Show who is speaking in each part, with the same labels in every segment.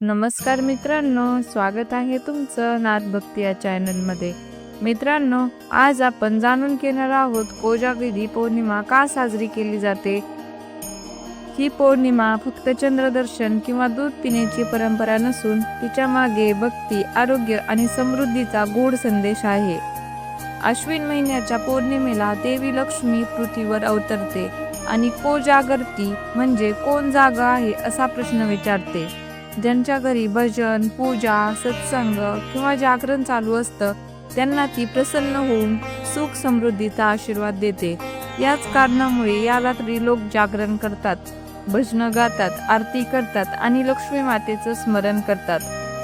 Speaker 1: नमस्कार मित्रांनो स्वागत आहे तुमचं नादभक्ती या चॅनलमध्ये. मित्रांनो आज आपण जाणून घेणार आहोत कोजागिरी पौर्णिमा का साजरी केली जाते? ही पौर्णिमा फक्त चंद्रदर्शन किंवा दूध पिण्याची परंपरा नसून तिच्यामागे भक्ती आरोग्य आणि समृद्धीचा गूढ संदेश आहे. अश्विन महिन्याच्या पौर्णिमेला देवी लक्ष्मी पृथ्वीवर अवतरते आणि कोजागरती म्हणजे कोण जागा आहे असा प्रश्न विचारते. ज्यांच्या घरी भजन पूजा सत्संग किंवा जागरण चालू असतं त्यांना ती प्रसन्न होऊन सुख समृद्धीचा आशीर्वाद देते. याच कारणामुळे या रात्री लोक जागरण करतात भजनं गातात आरती करतात आणि लक्ष्मी मातेचं स्मरण करतात.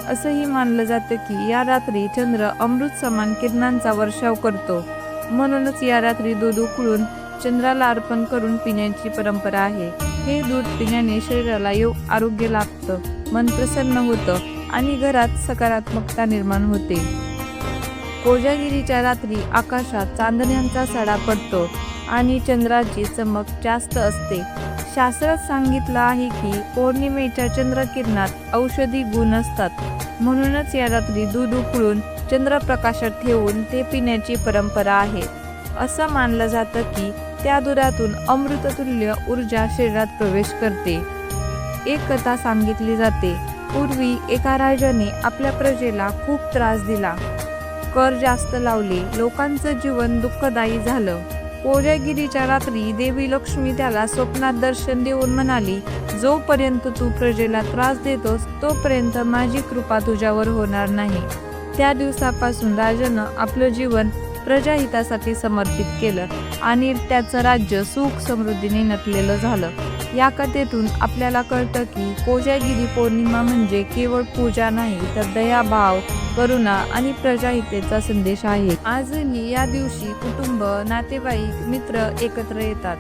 Speaker 1: असंही मानलं जातं की या रात्री चंद्र अमृत समान किरणांचा वर्षाव करतो. म्हणूनच या रात्री दूध उकळून चंद्राला अर्पण करून पिण्याची परंपरा आहे. हे दूध पिण्याने शरीराला योग आरोग्य लाभतं. मन प्रसन्न होतं आणि घरात सकारात्मकता निर्माण होते. कोजागिरीच्या रात्री आकाशात चांदण्यांचा सडा पडतो आणि चंद्राची चमक जास्त असते. शास्त्रात सांगितलं आहे की पौर्णिमेच्या चंद्रकिरणात औषधी गुण असतात. म्हणूनच या रात्री दूध उकळून चंद्रप्रकाशात ठेवून ते पिण्याची परंपरा आहे. असं मानलं जातं की त्या दुधातून अमृततुल्य ऊर्जा शरीरात प्रवेश करते. एक कथा सांगितली जाते. पूर्वी एका राजाने आपल्या प्रजेला खूप त्रास दिला. कर जास्त लावले लोकांचं जीवन दुःखदायी झालं. कोजागिरीच्या रात्री देवी लक्ष्मी त्याला स्वप्नात दर्शन देऊन म्हणाली जोपर्यंत तू प्रजेला त्रास देतोस तोपर्यंत माझी कृपा तुझ्यावर होणार नाही. त्या दिवसापासून राजानं आपलं जीवन प्रजाहितासाठी समर्पित केलं आणि त्याचं राज्य सुख समृद्धीने नटलेलं झालं. या कथेतून आपल्याला कळतं की कोजागिरी पौर्णिमा म्हणजे केवळ पूजा नाही तर दयाभाव करुणा आणि प्रजाहितेचा संदेश आहे. आजही या दिवशी कुटुंब नातेवाईक मित्र एकत्र येतात.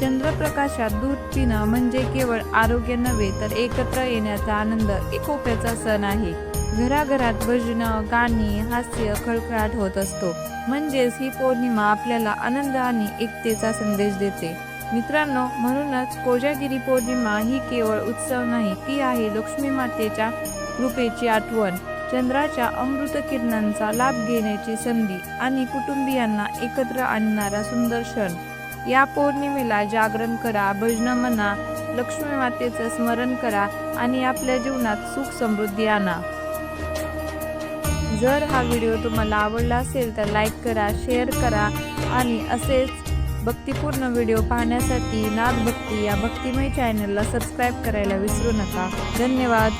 Speaker 1: चंद्रप्रकाशात दूध पिणं म्हणजे केवळ आरोग्य नव्हे तर एकत्र येण्याचा आनंद एकोप्याचा सण आहे. घराघरात भजनं गाणी हास्य खळखळाट होत असतो. म्हणजेच ही पौर्णिमा आपल्याला आनंद आणि एकतेचा संदेश देते. मित्रांनो म्हणूनच कोजागिरी पौर्णिमा ही केवळ उत्सव नाही ती आहे लक्ष्मी मातेच्या कृपेची आठवण चंद्राच्या अमृत किरणांचा लाभ घेण्याची संधी आणि कुटुंबियांना एकत्र आणणारा सुंदर क्षण. या पौर्णिमेला जागरण करा भजन म्हणा लक्ष्मी मातेचं स्मरण करा आणि आपल्या जीवनात सुख समृद्धी आणा. जर हा व्हिडिओ तुम्हाला आवडला असेल तर लाईक करा शेअर करा आणि असेच भक्तिपूर्ण व्हिडिओ पाहण्यासाठी नाद भक्ती या भक्तिमय चॅनलला सबस्क्राईब करायला विसरू नका. धन्यवाद.